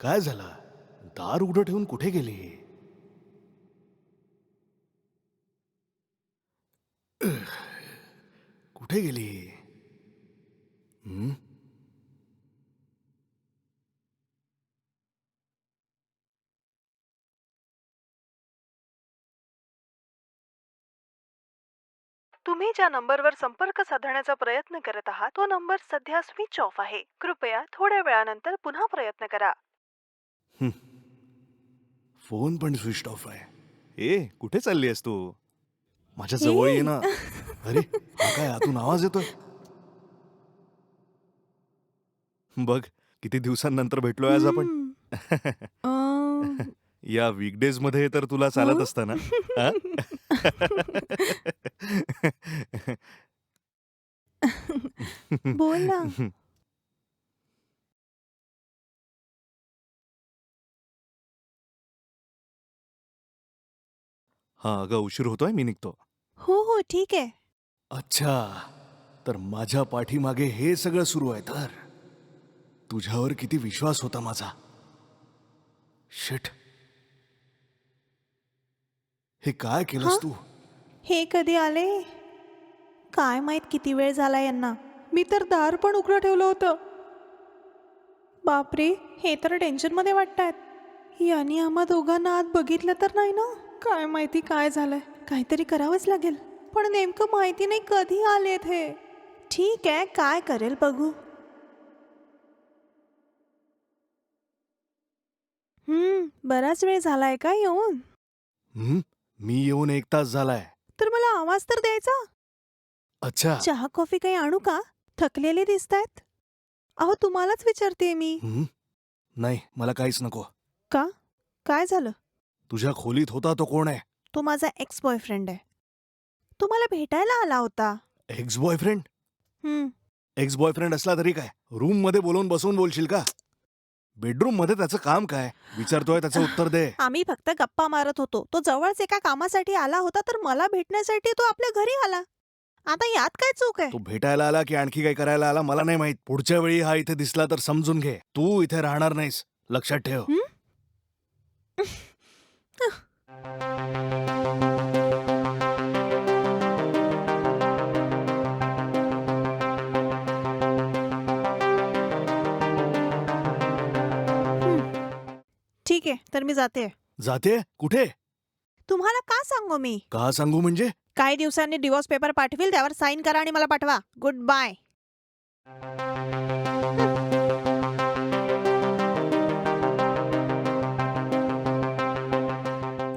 काय झालं? दार उघडं ठेवून कुठे गेली? कुठे गेली? तुम्ही ज्या नंबरवर संपर्क साधण्याचा प्रयत्न करत आहात तो नंबर सध्या स्विच ऑफ आहे. कृपया थोड्या वेळानंतर पुन्हा प्रयत्न करा. फोन पण स्विच ऑफ आहे. ए कुठे चालली आहेस तू? माझ्या जवळ ये ना. अरे हा काय आतून आवाज येतोय? बघ किती दिवसांनंतर भेटलोय आज आपण. अं, या वीकडेजमध्ये तर तुला चालत? असतं ना? हा? बोल ना. हा अगं उशीर होतोय मी निघतो. हो हो ठीक आहे. अच्छा तर माझ्या पाठीमागे हे सगळं सुरू आहे तर तुझ्यावर किती विश्वास होता माझा. शिट. हे काय केलंस हं? तू? हे कधी आले? काय माहीत किती वेळ झाला यांना. मी तर दार पण उघडं ठेवलं होतं. बापरे हे तर टेन्शनमध्ये वाटतायत. यांनी आम्हा दोघांना आत बघितलं तर नाही ना? काय माहिती काय झालंय? काहीतरी करावंच लागेल. पण नेमकं माहिती नाही कधी आलेत हे. ठीक आहे काय करेल बघू. हम्म बराच वेळ झालाय का येऊन? हं? मी येऊन एक तास झालाय. तर मला आवाज तर द्यायचा? अच्छा. चहा कॉफी काही आणू का? थकलेले दिसतायत. अहो तुम्हालाच विचारते मी. हं? नाही मला काहीच नको. काय झालं? तुझ्या खोलीत होता तो कोण आहे? तो माझा एक्स बॉयफ्रेंड आहे. तो मला भेटायला आला होता. Ex boyfriend hmm. X boyfriend असला तरी काय? रूममध्ये बोलवून बसवून बोलशील का? बेडरूममध्ये त्याचं काम काय? विचारतोय त्याचं उत्तर दे. आम्ही फक्त गप्पा मारत होतो. तो जवळच एका कामासाठी आला होता तर मला भेटण्यासाठी तो आपल्या घरी आला. आता यात काय चूक आहे? तो भेटायला आला की आणखी काही करायला आला? मला नाही माहीत. पुढच्या वेळी हा इथे दिसला तर समजून घे. तू इथे राहणार नाहीस. लक्षात ठेव. ठीक आहे तर मी जाते. जाते? कुठे? तुम्हाला का सांगू मी? का सांगू म्हणजे? काही दिवसांनी डिवोर्स पेपर पाठवील त्यावर साईन करा आणि मला पाठवा. गुड बाय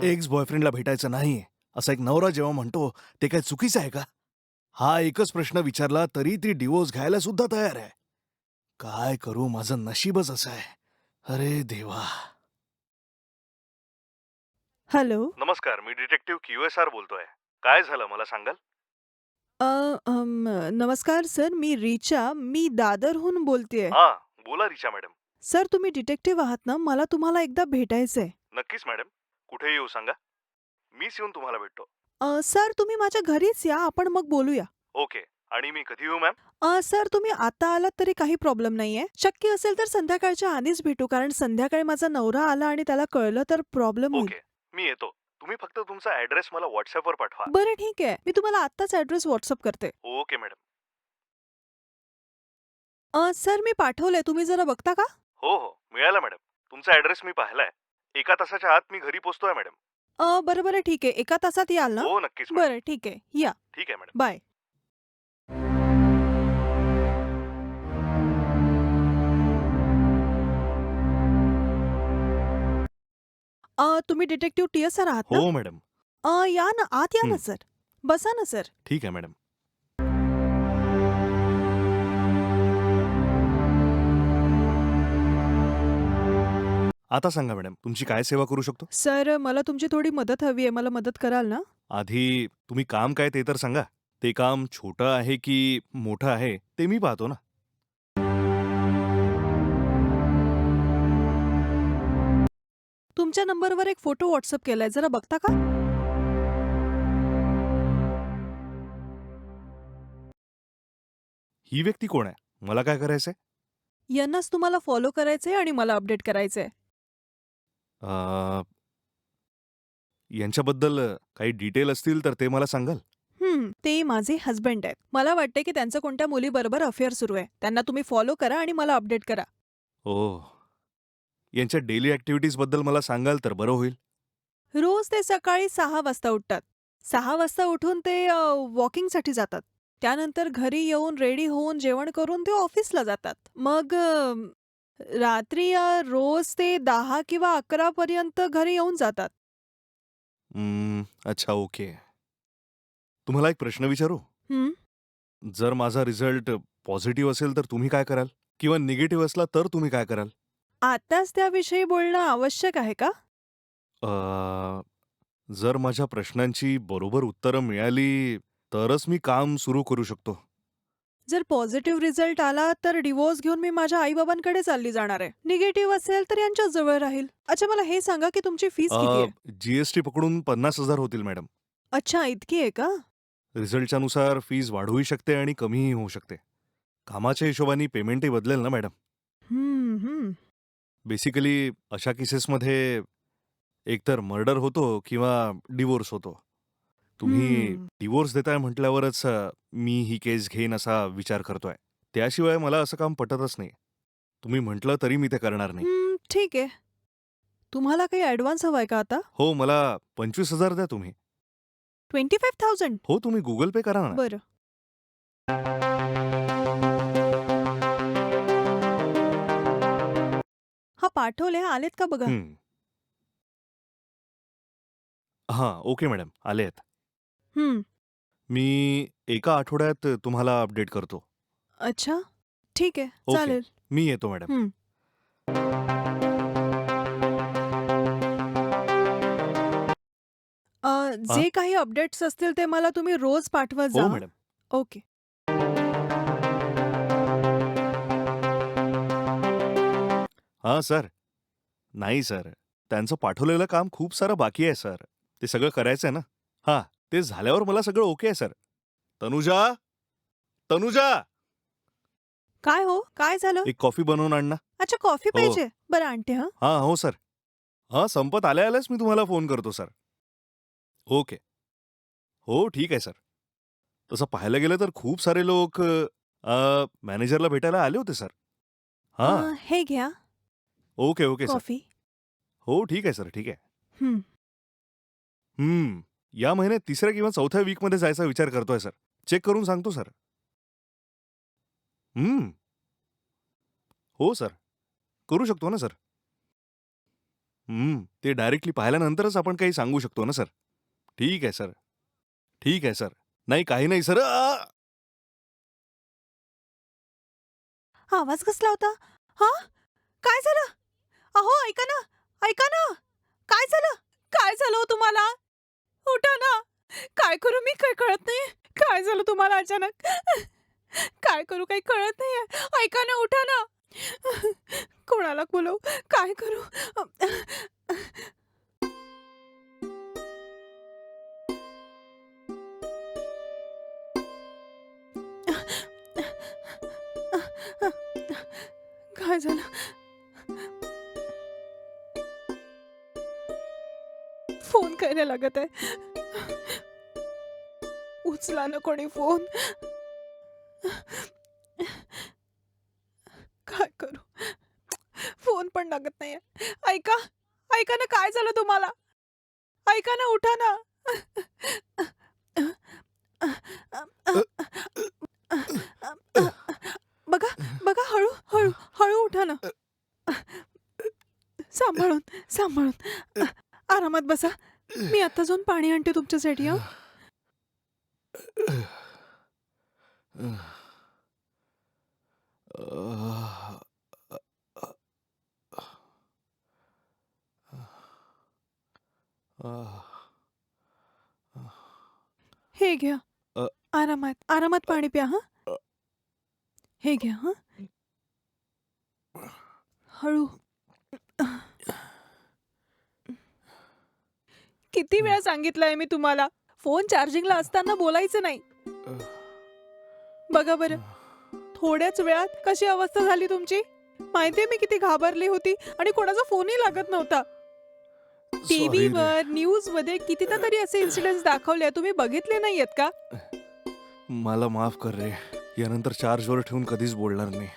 एक्स बॉयफ्रेंडला भेटायचं नाही. असा एक नवरा जेव्हा म्हणतो ते काय चुकीचं आहे का? हा एकच प्रश्न विचारला तरी ती डिवोर्स घ्यायला सुद्धा तयार आहे. काय करू? माझं नशीबच असं आहे. अरे देवा! हॅलो. नमस्कार मी डिटेक्टिव्ह क्यू एस आर बोलतोय. काय झालं मला सांगाल? अ, अम, नमस्कार सर मी रिचा मी दादरहून बोलतेय. हा बोला रिचा मॅडम. सर तुम्ही डिटेक्टिव्ह आहात ना मला तुम्हाला एकदा भेटायचंय. नक्कीच मॅडम. कुठे येऊ सांगा. मीच येऊन तुम्हाला भेटतो. अ, सर तुम्ही माझ्या घरीच या आपण मग बोलूया. ओके आणि मी कधी येऊ मॅम? अ, सर तुम्ही आता आलात तरी काही प्रॉब्लेम नाहीये. शक्य असेल तर संध्याकाळच्या आधीच भेटू कारण संध्याकाळी माझा नवरा आला आणि त्याला कळलं तर प्रॉब्लेम होईल. ओके. मी येतो. तुम्ही फक्त तुमचा ऍड्रेस मला व्हॉट्सअपवर पाठवा. बरं ठीक आहे. मी तुम्हाला आत्ताच ऍड्रेस व्हॉट्सअप करते. ओके मॅडम अ, सर मी पाठवलंय. तुम्ही जरा बघता का? हो हो. मिळाला मॅडम तुमचा ऍड्रेस मी पाहिलाय. एका तासाच्या आत मी घरी पोहोचतोय मॅडम अ, बरं बरं. ठीक आहे. एका तासात याल ना? हो नक्कीच मॅडम बरं ठीक आहे. या. ठीक आहे मॅडम बाय. अ, तुम्ही डिटेक्टिव्ह टी एस आर आहात ना? हो मॅडम. अ, या ना आत या ना हं. सर. बसा ना सर. ठीक आहे मॅडम. आता सांगा मॅडम तुमची काय सेवा करू शकतो? सर मला तुमची थोडी मदत हवी आहे. मला मदत कराल ना? आधी तुम्ही काम काय ते तर सांगा. ते काम छोटं आहे की मोठं आहे ते मी पाहतो ना. तुमच्या नंबरवर एक फोटो व्हॉट्सअप केलाय जरा बघता का? ही व्यक्ती कोण आहे? मला काय करायचंय? यांनाच तुम्हाला फॉलो करायचंय आणि मला अपडेट करायचंय. अ, यांच्याबद्दल काही डिटेल असतील तर ते मला सांगाल? हम्म ते माझे हस्बंड आहेत. मला वाटते की त्यांचं कोणत्या मुलीबरोबर अफेअर सुरू आहे. त्यांना तुम्ही फॉलो करा आणि मला अपडेट करा. ओ यांच्या डेली ऍक्टिव्हिटीजबद्दल मला सांगाल तर बरं होईल. रोज ते सकाळी सहा वाजता उठतात. सहा वाजता उठून ते वॉकिंगसाठी जातात. त्यानंतर घरी येऊन रेडी होऊन जेवण करून ते ऑफिसला जातात. मग अ, रात्री अ, रोज ते दहा किंवा अकरा पर्यंत घरी येऊन जातात. हम्म, अच्छा ओके. तुम्हाला एक प्रश्न विचारू? हं? जर माझा रिझल्ट पॉझिटिव्ह असेल तर तुम्ही काय कराल? किंवा निगेटिव्ह असला तर तुम्ही काय कराल? आताच त्याविषयी बोलणं आवश्यक आहे का? अ, जर माझ्या प्रश्नांची बरोबर उत्तरं मिळाली तरच मी काम सुरू करू शकतो. जर पॉझिटिव्ह रिझल्ट आला तर डिवोर्स घेऊन मी माझ्या आई बाबांकडे चालली जाणार आहे. निगेटिव्ह असेल तर यांच्या जवळ राहील. अच्छा मला हे सांगा की तुमची फीस किती आहे? जीएसटी पकडून पन्नास हजार होतील मॅडम. अच्छा इतकी आहे का? रिझल्टच्या नुसार फीज वाढूही शकते आणि कमीही होऊ शकते. कामाच्या हिशोबाने पेमेंटही बदलेल ना मॅडम? बेसिकली अशा केसेसमध्ये एकतर मर्डर होतो किंवा डिवोर्स होतो. तुम्ही हम्म. डिवोर्स देताय म्हटल्यावरच अ, मी ही केस घेईन असा विचार करतोय. त्याशिवाय मला असं काम पटतच नाही. तुम्ही म्हटलं तरी मी ते करणार नाही. ठीक आहे. तुम्हाला काही ऍडव्हान्स हवाय का आता? हो मला पंचवीस हजार द्या तुम्ही. Twenty five thousand? हो तुम्ही गुगल पे करा ना. बरं. हा पाठवले आलेत का बघा? हं. हां ओके मॅडम आले आहेत. हम्म मी एका आठवड्यात तुम्हाला अपडेट करतो. अच्छा ठीक आहे ओके. चालेल. मी येतो मॅडम. हं. अ, जे काही अपडेट्स असतील ते मला तुम्ही रोज पाठवत हो जा. मॅडम. ओके. हां सर. नाही सर. त्यांचं पाठवलेलं काम खूप सारं बाकी आहे सर. ते सगळं करायचं आहे ना. हां ते झाल्यावर मला सगळं ओके आहे सर. तनुजा! तनुजा! काय हो? काय झालं? एक कॉफी बनवून आण ना. अच्छा कॉफी हो. पाहिजे. बरं आणते हा. हां हो सर. हां संपत आल्या आल्याच मी तुम्हाला फोन करतो सर. ओके. हो ठीक आहे सर. तसं पाहायला गेलं तर खूप सारे लोक अ, मॅनेजरला भेटायला आले होते सर. हां. अ, हे घ्या. Okay okay sir. कॉफी? हो ठीक आहे सर ठीक आहे. हं. हम्म या महिन्यात तिसऱ्या किंवा चौथ्या वीकमध्ये जायचा विचार करतोय सर. चेक करून सांगतो सर. हम्म. हो सर. करू शकतो ना सर. हम्म ते डायरेक्टली पाहिल्यानंतरच आपण काही सांगू शकतो ना सर. ठीक आहे सर. ठीक आहे सर. नाही काही नाही सर. आ! आवाज कसला होता? हा? काय झालं? अहो ऐका ना ऐका ना. काय झालं? काय झालं हो तुम्हाला? उठा ना. काय करू मी? काय कळत नाही काय झालं तुम्हाला अचानक? काय करू? काही कळत नाही ऐका ना उठा ना. कोणाला बोलव? काय करू? काय झालं? फोन करायला लागत आहे. उचला ना कोणी फोन. काय करू? फोन पण लागत नाही ऐका ऐका ना काय झालं तुम्हाला? ऐका ना उठा ना. बघा बघा हळू हळू हळू उठा ना. सांभाळून सांभाळून. आरामात बसा. मी आता जाऊन पाणी आणते तुमच्यासाठी हा. हे घ्या. आरामात आरामात पाणी प्या हा. हे घ्या हा. हळू. किती वेळा सांगितलंय मी तुम्हाला? फोन चार्जिंगला असताना बोलायचं नाही. बघा बरं. थोड्याच वेळात कशी अवस्था झाली तुमची? माहितीये मी किती घाबरली होती आणि कोणाचा फोनही लागत नव्हता. टीव्हीवर न्यूजमध्ये कितीदा तरी असे इन्सिडेंट्स दाखवले तुम्ही बघितले नाहीयेत का? मला माफ कर रे. यानंतर चार्जवर ठेवून कधीच बोलणार नाही.